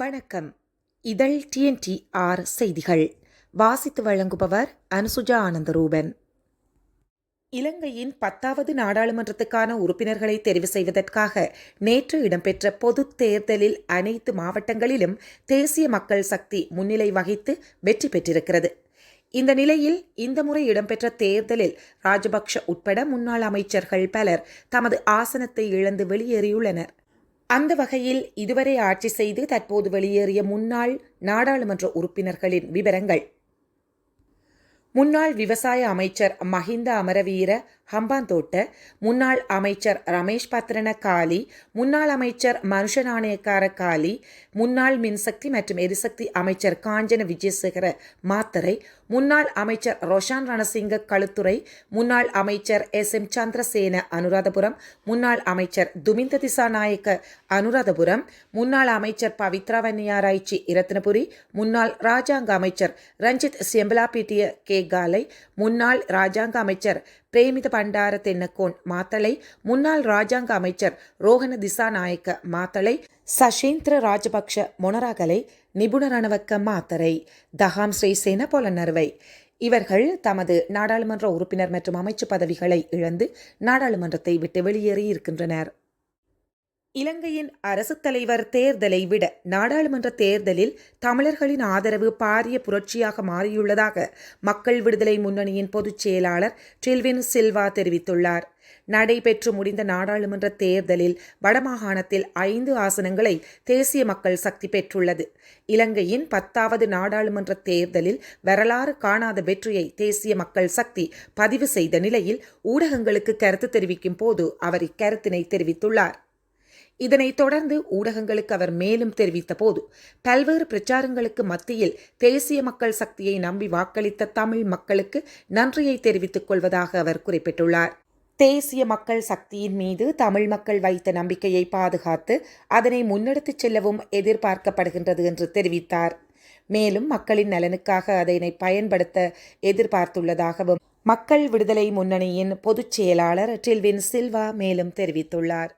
வணக்கம். இதழ் DND R செய்திகள். வாசித்து வழங்குபவர் அனுசுஜா ஆனந்தரூபன். இலங்கையின் பத்தாவது நாடாளுமன்றத்துக்கான உறுப்பினர்களை தெரிவு செய்வதற்காக நேற்று இடம்பெற்ற பொதுத் தேர்தலில் அனைத்து மாவட்டங்களிலும் தேசிய மக்கள் சக்தி முன்னிலை வகித்து வெற்றி பெற்றிருக்கிறது. இந்த நிலையில் இந்த முறை இடம்பெற்ற தேர்தலில் ராஜபக்ஷ உட்பட முன்னாள் அமைச்சர்கள் பலர் தமது ஆசனத்தை இழந்து வெளியேறியுள்ளனர். அந்த வகையில் இதுவரை ஆட்சி செய்து தற்போது வெளியேறிய முன்னாள் நாடாளுமன்ற உறுப்பினர்களின் விவரங்கள். முன்னாள் விவசாய அமைச்சர் மஹிந்த அமரவீர ஹம்பாந்தோட்ட முன்னாள் அமைச்சர் ரமேஷ் பத்ரன காலி முன்னாள் அமைச்சர் மனுஷ நாணயக்கார காலி முன்னாள் மின்சக்தி மற்றும் எரிசக்தி அமைச்சர் காஞ்சன விஜயசேகர மாத்தரை முன்னாள் அமைச்சர் ரோஷான் ரணசிங்க களுத்துறை முன்னாள் அமைச்சர் எஸ். எம். சந்திரசேன அனுராதபுரம் முன்னாள் அமைச்சர் துமிந்த திசாநாயக்க அனுராதபுரம் முன்னாள் அமைச்சர் பவித்ரா வன்னியாராய்ச்சி இரத்னபுரி முன்னாள் ராஜாங்க அமைச்சர் ரஞ்சித் செம்பலாபீட்டிய கே. காலை முன்னாள் ராஜாங்க அமைச்சர் பிரேமித பண்டார தென்னக்கோன் மாத்தளை முன்னாள் ராஜாங்க அமைச்சர் ரோஹன திசாநாயக்க மாத்தளை சஷேந்திர ராஜபக்ஷ மொனராகலை நிபுணரணவக்க மாத்தரை தஹாம் ஸ்ரீசேன பொலனர்வை இவர்கள் தமது நாடாளுமன்ற உறுப்பினர் மற்றும் அமைச்சு பதவிகளை இழந்து நாடாளுமன்றத்தை விட்டு வெளியேறியிருக்கின்றனர். இலங்கையின் அரசு தலைவர் தேர்தலை விட நாடாளுமன்ற தேர்தலில் தமிழர்களின் ஆதரவு பாரிய புரட்சியாக மாறியுள்ளதாக மக்கள் விடுதலை முன்னணியின் பொதுச் செயலாளர் டில்வின் சில்வா தெரிவித்துள்ளார். நடைபெற்று முடிந்த நாடாளுமன்ற தேர்தலில் வடமாகாணத்தில் ஐந்து ஆசனங்களை தேசிய மக்கள் சக்தி பெற்றுள்ளது. இலங்கையின் பத்தாவது நாடாளுமன்ற தேர்தலில் வரலாறு காணாத வெற்றியை தேசிய மக்கள் சக்தி பதிவு செய்த நிலையில் ஊடகங்களுக்கு கருத்து தெரிவிக்கும் போது அவர் இக்கருத்தினை தெரிவித்துள்ளார். இதனைத் தொடர்ந்து ஊடகங்களுக்கு அவர் மேலும் தெரிவித்த போது பல்வேறு பிரச்சாரங்களுக்கு மத்தியில் தேசிய மக்கள் சக்தியை நம்பி வாக்களித்த தமிழ் மக்களுக்கு நன்றியை தெரிவித்துக் கொள்வதாக அவர் குறிப்பிட்டுள்ளார். தேசிய மக்கள் சக்தியின் மீது தமிழ் மக்கள் வைத்த நம்பிக்கையை பாதுகாத்து அதனை முன்னெடுத்துச் செல்லவும் எதிர்பார்க்கப்படுகின்றது என்று தெரிவித்தார். மேலும் மக்களின் நலனுக்காக அதனை பயன்படுத்த எதிர்பார்த்துள்ளதாகவும் மக்கள் விடுதலை முன்னணியின் பொதுச் செயலாளர் டில்வின் சில்வா மேலும் தெரிவித்துள்ளார்.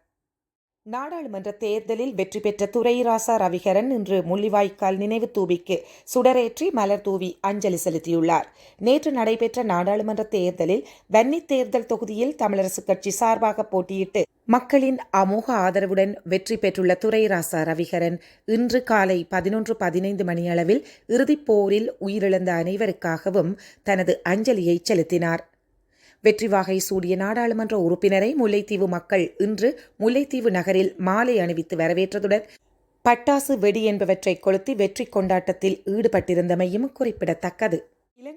நாடாளுமன்ற தேர்தலில் வெற்றி பெற்ற துரைராசா ரவிகரன் இன்று முள்ளிவாய்க்கால் நினைவு தூவிக்கு சுடரேற்றி மலர் தூவி அஞ்சலி செலுத்தியுள்ளார். நேற்று நடைபெற்ற நாடாளுமன்ற தேர்தலில் வன்னி தேர்தல் தொகுதியில் தமிழரசுக் கட்சி சார்பாக போட்டியிட்டு மக்களின் அமோக ஆதரவுடன் வெற்றி பெற்றுள்ள துரைராசா ரவிகரன் இன்று காலை பதினொன்று பதினைந்து மணியளவில் இறுதிப் போரில் உயிரிழந்த அனைவருக்காகவும் தனது அஞ்சலியை செலுத்தினார். வெற்றி வாகை சூடிய நாடாளுமன்ற உறுப்பினரை முல்லைத்தீவு மக்கள் இன்று முல்லைத்தீவு நகரில் மாலை அணிவித்து வரவேற்றதுடன் பட்டாசு வெடி என்பவற்றை கொளுத்தி வெற்றி கொண்டாட்டத்தில் ஈடுபட்டிருந்தமையும் குறிப்பிடத்தக்கது.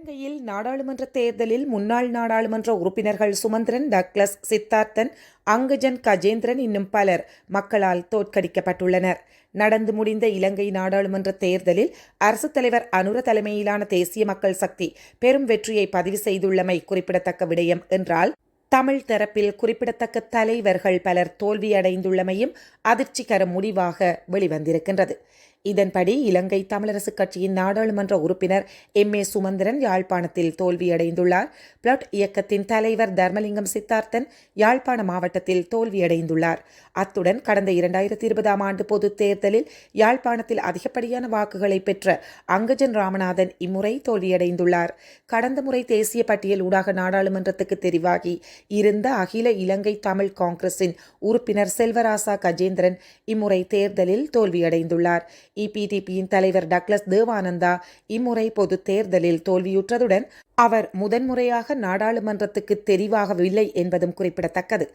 இலங்கையில் நாடாளுமன்ற தேர்தலில் முன்னாள் நாடாளுமன்ற உறுப்பினர்கள் சுமந்திரன் டக்ளஸ் சித்தார்த்தன் அங்கஜன் கஜேந்திரன் இன்னும் பலர் மக்களால் தோற்கடிக்கப்பட்டுள்ளனர். நடந்து முடிந்த இலங்கை நாடாளுமன்ற தேர்தலில் அரசு தலைவர் அனுர தலைமையிலான தேசிய மக்கள் சக்தி பெரும் வெற்றியை பதிவு செய்துள்ளமை குறிப்பிடத்தக்க விடயம் என்றால் தமிழ் தரப்பில் குறிப்பிடத்தக்க தலைவர்கள் பலர் தோல்வியடைந்துள்ளமையும் அதிர்ச்சிகர முடிவாக வெளிவந்திருக்கின்றது. இதன்படி இலங்கை தமிழரசுக் கட்சியின் நாடாளுமன்ற உறுப்பினர் எம். ஏ. சுமந்திரன் யாழ்ப்பாணத்தில் தோல்வியடைந்துள்ளார். பிளட் இயக்கத்தின் தலைவர் தர்மலிங்கம் சித்தார்த்தன் யாழ்ப்பாண மாவட்டத்தில் தோல்வியடைந்துள்ளார். அத்துடன் கடந்த இரண்டாயிரத்தி இருபதாம் ஆண்டு பொதுத் தேர்தலில் யாழ்ப்பாணத்தில் அதிகப்படியான வாக்குகளை பெற்ற அங்கஜன் ராமநாதன் இம்முறை தோல்வியடைந்துள்ளார். கடந்த முறை தேசிய பட்டியல் ஊடாக நாடாளுமன்றத்துக்கு தெரிவாகி இருந்த அகில இலங்கை தமிழ் காங்கிரசின் உறுப்பினர் செல்வராசா கஜேந்திரன் இம்முறை தேர்தலில் தோல்வியடைந்துள்ளார். இபிடிபியின் தலைவர் டக்ளஸ் தேவானந்தா இம்முறை பொது தேர்தலில் தோல்வியுற்றதுடன் அவர் முதன்முறையாக நாடாளுமன்றத்துக்கு தெரிவாகவில்லை என்பதும் குறிப்பிடத்தக்கது.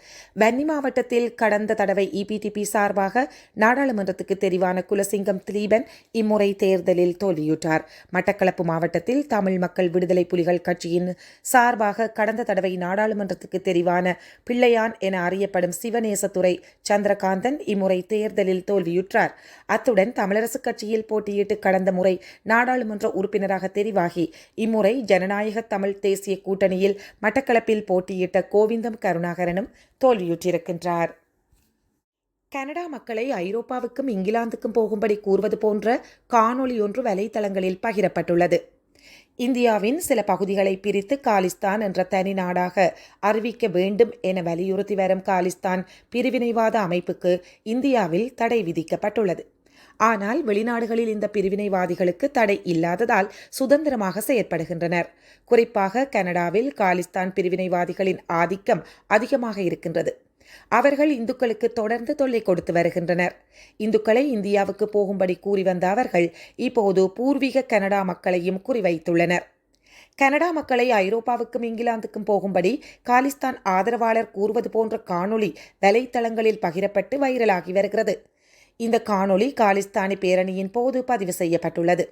வன்னி மாவட்டத்தில் கடந்த தடவை இபிடிபி சார்பாக நாடாளுமன்றத்துக்கு தெரிவான குலசிங்கம் திலீபன் இம்முறை தேர்தலில் தோல்வியுற்றார். மட்டக்களப்பு மாவட்டத்தில் தமிழ் மக்கள் விடுதலை புலிகள் கட்சியின் சார்பாக கடந்த தடவை நாடாளுமன்றத்துக்கு தெரிவான பிள்ளையான் என அறியப்படும் சிவநேசத்துறை சந்திரகாந்தன் இம்முறை தேர்தலில் தோல்வியுற்றார். அத்துடன் தமிழரசுக் கட்சியில் போட்டியிட்டு கடந்த முறை நாடாளுமன்ற உறுப்பினராக தெரிவாகி இம்முறை ஜனநாயக ஜனநாயக தமிழ் தேசிய கூட்டணியில் மட்டக்களப்பில் போட்டியிட்ட கோவிந்தம் கருணாகரனும் தோல்வியுற்றிருக்கின்றார். கனடா மக்களை ஐரோப்பாவுக்கும் இங்கிலாந்துக்கும் போகும்படி கூறுவது போன்ற காணொளி ஒன்று வலைத்தளங்களில் பகிரப்பட்டுள்ளது. இந்தியாவின் சில பகுதிகளை பிரித்து காலிஸ்தான் என்ற தனி நாடாக அறிவிக்க வேண்டும் என வலியுறுத்தி வரும் காலிஸ்தான் பிரிவினைவாத அமைப்புக்கு இந்தியாவில் தடை விதிக்கப்பட்டுள்ளது. ஆனால் வெளிநாடுகளில் இந்த பிரிவினைவாதிகளுக்கு தடை இல்லாததால் சுதந்திரமாக செயற்படுகின்றனர். குறிப்பாக கனடாவில் காலிஸ்தான் பிரிவினைவாதிகளின் ஆதிக்கம் அதிகமாக இருக்கின்றது. அவர்கள் இந்துக்களுக்கு தொடர்ந்து தொல்லை கொடுத்து வருகின்றனர். இந்துக்களை இந்தியாவுக்கு போகும்படி கூறி வந்த அவர்கள் இப்போது பூர்வீக கனடா மக்களையும் குறிவைத்துள்ளனர். கனடா மக்களை ஐரோப்பாவுக்கும் இங்கிலாந்துக்கும் போகும்படி காலிஸ்தான் ஆதரவாளர் கூறுவது போன்ற காணொளி வலைத்தளங்களில் பகிரப்பட்டு வைரலாகி வருகிறது. இந்த காணொளி காலிஸ்தானி பேரணியின் போது பதிவு செய்யப்பட்டுள்ளது.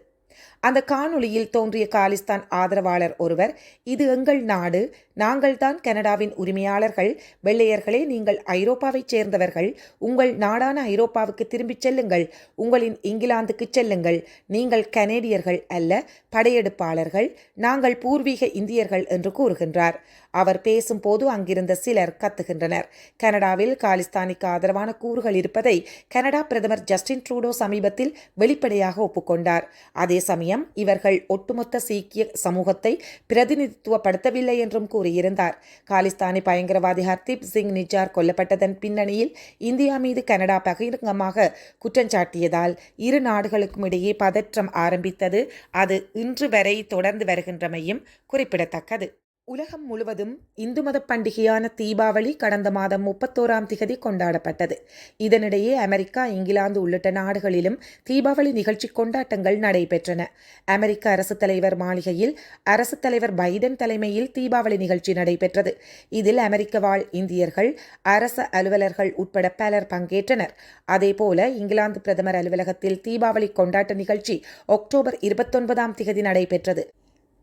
அந்த காணொளியில் தோன்றிய காலிஸ்தான் ஆதரவாளர் ஒருவர் இது எங்கள் நாடு நாங்கள்தான் கனடாவின் உரிமையாளர்கள். வெள்ளையர்களே நீங்கள் ஐரோப்பாவைச் சேர்ந்தவர்கள். உங்கள் நாடான ஐரோப்பாவுக்கு திரும்பிச் செல்லுங்கள். உங்களின் இங்கிலாந்துக்கு செல்லுங்கள். நீங்கள் கனேடியர்கள் அல்ல படையெடுப்பாளர்கள். நாங்கள் பூர்வீக இந்தியர்கள் என்று கூறுகின்றார். அவர் பேசும்போது அங்கிருந்த சிலர் கத்துகின்றனர். கனடாவில் காலிஸ்தானிக்கு ஆதரவான கூறுகள் இருப்பதை கனடா பிரதமர் ஜஸ்டின் ட்ரூடோ சமீபத்தில் வெளிப்படையாக ஒப்புக்கொண்டார். அதே சமயம் இவர்கள் ஒட்டுமொத்த சீக்கிய சமூகத்தை பிரதிநிதித்துவப்படுத்தவில்லை என்றும் கூறி கூறியிருந்தார். காலிஸ்தானி பயங்கரவாதி ஹர்தீப் சிங் நிஜார் கொல்லப்பட்டதன் பின்னணியில் இந்தியா மீது கனடா பகிரங்கமாக குற்றஞ்சாட்டியதால் இரு நாடுகளுக்கும் இடையே பதற்றம் ஆரம்பித்தது. அது இன்று வரை தொடர்ந்து வருகின்றமையும் குறிப்பிடத்தக்கது. உலகம் முழுவதும் இந்து மத பண்டிகையான தீபாவளி கடந்த மாதம் முப்பத்தோராம் திகதி கொண்டாடப்பட்டது. இதனிடையே அமெரிக்கா இங்கிலாந்து உள்ளிட்ட நாடுகளிலும் தீபாவளி நிகழ்ச்சி கொண்டாட்டங்கள் நடைபெற்றன. அமெரிக்க அரசுத் தலைவர் மாளிகையில் அரசுத் தலைவர் பைடன் தலைமையில் தீபாவளி நிகழ்ச்சி நடைபெற்றது. இதில் அமெரிக்க வாழ் இந்தியர்கள் அரச அலுவலர்கள் உட்பட பலர் பங்கேற்றனர். அதேபோல இங்கிலாந்து பிரதமர் அலுவலகத்தில் தீபாவளி கொண்டாட்ட நிகழ்ச்சி அக்டோபர் இருபத்தொன்பதாம் திகதி நடைபெற்றது.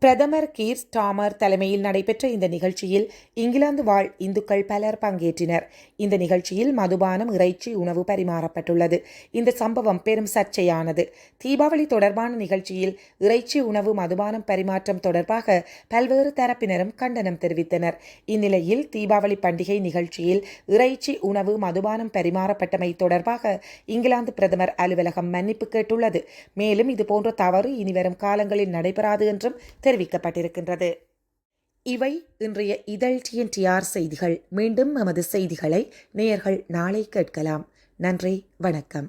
பிரதமர் கீர் ஸ்டாமர் தலைமையில் நடைபெற்ற இந்த நிகழ்ச்சியில் இங்கிலாந்து வாழ் இந்துக்கள் பலர் பங்கேற்றினர். இந்த நிகழ்ச்சியில் மதுபானம் இறைச்சி உணவு பரிமாறப்பட்டுள்ளது. இந்த சம்பவம் பெரும் சர்ச்சையானது. தீபாவளி தொடர்பான நிகழ்ச்சியில் இறைச்சி உணவு மதுபானம் பரிமாற்றம் தொடர்பாக பல்வேறு தரப்பினரும் கண்டனம் தெரிவித்தனர். இந்நிலையில் தீபாவளி பண்டிகை நிகழ்ச்சியில் இறைச்சி உணவு மதுபானம் பரிமாறப்பட்டமை தொடர்பாக இங்கிலாந்து பிரதமர் அலுவலகம் மன்னிப்பு கேட்டுள்ளது. மேலும் இதுபோன்ற தவறு இனிவரும் காலங்களில் நடைபெறாது என்றும் தெரிவிக்கப்பட்டிருக்கின்றது. இவை இன்றைய இதழ் டிஎன்டிஆர் செய்திகள். மீண்டும் நமது செய்திகளை நேயர்கள் நாளை கேட்கலாம். நன்றி வணக்கம்.